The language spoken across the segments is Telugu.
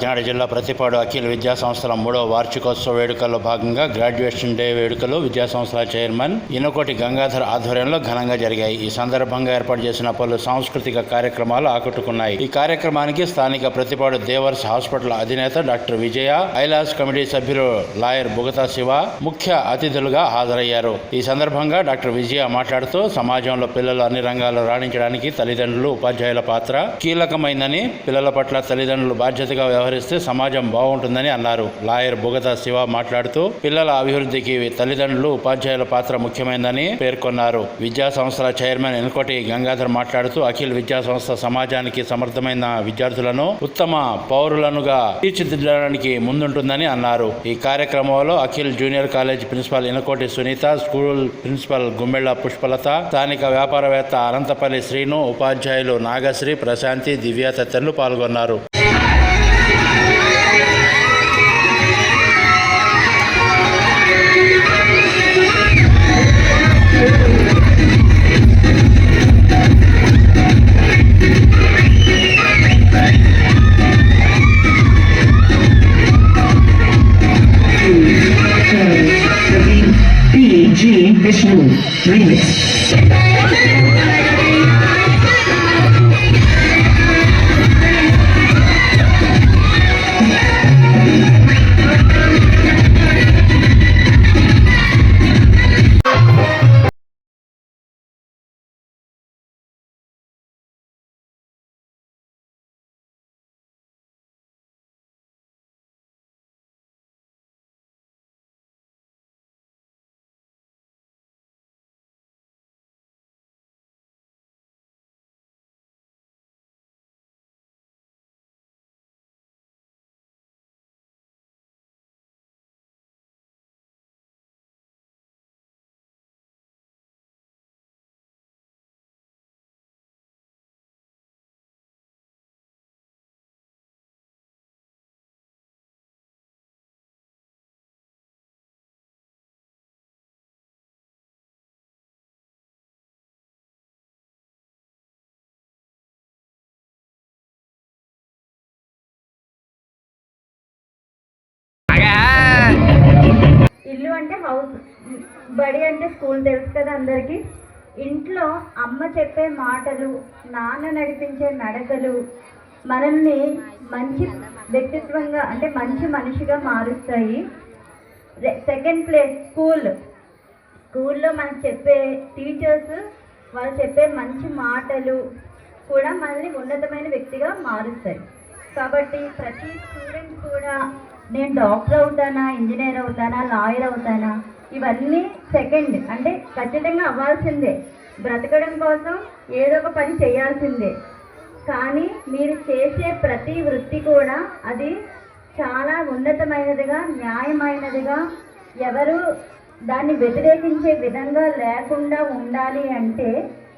కాకినాడ జిల్లా ప్రతిపాడు అఖిల విద్యా సంస్థల మూడవ వార్షికోత్సవ వేడుకల్లో భాగంగా గ్రాడ్యుయేషన్ డే వేడుకలు విద్యా సంస్థల చైర్మన్ ఇనకోటి గంగాధర్ ఆధ్వర్యంలో ఘనంగా జరిగాయి. ఈ సందర్భంగా ఏర్పాటు చేసిన పలు సాంస్కృతిక కార్యక్రమాలు ఆకట్టుకున్నాయి. ఈ కార్యక్రమానికి స్థానిక ప్రతిపాడు దేవర్స్ హాస్పిటల్ అధినేత డాక్టర్ విజయ ఐలాస్ కమిటీ సభ్యులు లాయర్ బుగతా శివ ముఖ్య అతిథులుగా హాజరయ్యారు. ఈ సందర్భంగా డాక్టర్ విజయ మాట్లాడుతూ సమాజంలో పిల్లలు అన్ని రంగాల్లో రాణించడానికి తల్లిదండ్రులు ఉపాధ్యాయుల పాత్ర కీలకమైందని పిల్లల పట్ల తల్లిదండ్రులు బాధ్యతగా వ్యవహరిస్తే సమాజం బాగుంటుందని అన్నారు. లాయర్ బుగత శివ మాట్లాడుతూ పిల్లల అభివృద్ధికి తల్లిదండ్రులు ఉపాధ్యాయుల పాత్ర ముఖ్యమైనదని పేర్కొన్నారు. విద్యా సంస్థల చైర్మన్ ఎన్కోటి గంగాధర్ మాట్లాడుతూ అఖిల్ విద్యా సంస్థ సమాజానికి సమర్థమైన విద్యార్థులను ఉత్తమ పౌరులనుగా తీర్చిదిద్దడానికి ముందుంటుందని అన్నారు. ఈ కార్యక్రమంలో Akhil junior college principal Enakoti Sunitha school principal Gummella Pushpalatha స్థానిక వ్యాపారవేత్త అనంతపల్లి శ్రీను ఉపాధ్యాయులు నాగశ్రీ ప్రశాంతి దివ్య తదితరులు పాల్గొన్నారు. dream. హౌస్ బడి అంటే స్కూల్ తెలుసు కదా అందరికీ. ఇంట్లో అమ్మ చెప్పే మాటలు నాన్న నడిపించే నడకలు మనల్ని మంచి వ్యక్తిత్వంగా అంటే మంచి మనిషిగా మారుస్తాయి. Second place school. స్కూల్లో మనకు చెప్పే టీచర్స్ వాళ్ళు చెప్పే మంచి మాటలు కూడా మనల్ని ఉన్నతమైన వ్యక్తిగా మారుస్తాయి. కాబట్టి ప్రతి స్టూడెంట్ కూడా నేను డాక్టర్ అవుతానా ఇంజనీర్ అవుతానా లాయర్ అవుతానా ఇవన్నీ సెకండ్ అంటే ఖచ్చితంగా అవ్వాల్సిందే. బ్రతకడం కోసం ఏదో ఒక పని చేయాల్సిందే. కానీ మీరు చేసే ప్రతి వృత్తి కూడా అది చాలా ఉన్నతమైనదిగా న్యాయమైనదిగా ఎవరు దాన్ని వ్యతిరేకించే విధంగా లేకుండా ఉండాలి అంటే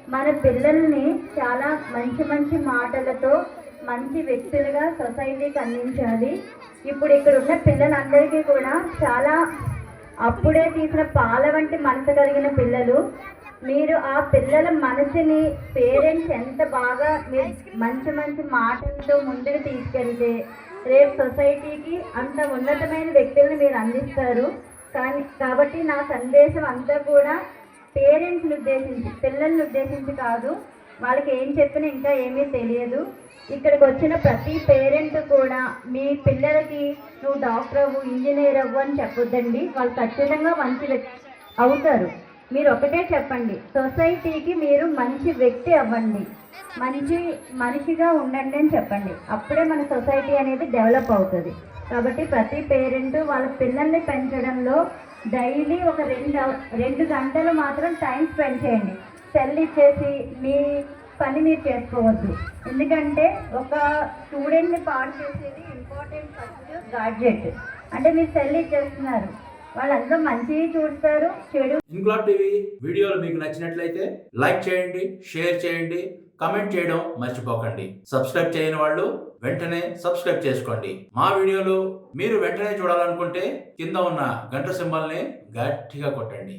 మన పిల్లల్ని చాలా మంచి మంచి మాటలతో మంచి వ్యక్తులుగా సొసైటీకి అందించాలి. ఇప్పుడు ఇక్కడ ఉన్న పిల్లలందరికీ కూడా చాలా అప్పుడే తీసిన పాల వంటి మనసు కలిగిన పిల్లలు మీరు ఆ పిల్లల మనసుని పేరెంట్స్ ఎంత బాగా మీరు మంచి మంచి మాటలతో ముందుకు తీసుకెళ్తే రేపు సొసైటీకి అంత ఉన్నతమైన వ్యక్తులను మీరు అందిస్తారు. కానీ కాబట్టి నా సందేశం అంతా కూడా పేరెంట్స్ని ఉద్దేశించి పిల్లల్ని ఉద్దేశించి కాదు వాళ్ళకి ఏం చెప్పినా ఇంకా ఏమీ తెలియదు. ఇక్కడికి వచ్చిన ప్రతి పేరెంట్ కూడా మీ పిల్లలకి నువ్వు డాక్టర్ అవ్వు ఇంజనీర్ అవ్వు అని చెప్పొద్దండి. వాళ్ళు ఖచ్చితంగా మంచి వ్యక్తి అవుతారు. మీరు ఒకటే చెప్పండి. సొసైటీకి మీరు మంచి వ్యక్తి అవ్వండి. మంచి మనిషిగా ఉండండి అని చెప్పండి. అప్పుడే మన సొసైటీ అనేది డెవలప్ అవుతుంది. కాబట్టి ప్రతి పేరెంట్ వాళ్ళ పిల్లల్ని పెంచడంలో డైలీ ఒక రెండు రెండు గంటలు మాత్రం టైం స్పెండ్ చేయండి. సెల్ ఇచ్చేసి మీ పని మీరు చేసుకోవద్దు. ఎందుకంటే ఒక స్టూడెంట్ని పాడు చేసేది ఇంపార్టెంట్ ఫస్ట్ గాడ్జెట్ అంటే మీరు సెల్ ఇచ్చేస్తున్నారు. వాళ్ళందరూ మంచి చూస్తారు చెడు ఇన్క్లాబ్ టీవీ వీడియోలు మీకు నచ్చినట్లయితే లైక్ చేయండి షేర్ చేయండి కమెంట్ చేయడం మర్చిపోకండి. సబ్స్క్రైబ్ చేయని వాళ్ళు వెంటనే సబ్స్క్రైబ్ చేసుకోండి. మా వీడియోలు మీరు వెంటనే చూడాలనుకుంటే కింద ఉన్న గంట సింబల్ని గట్టిగా కొట్టండి.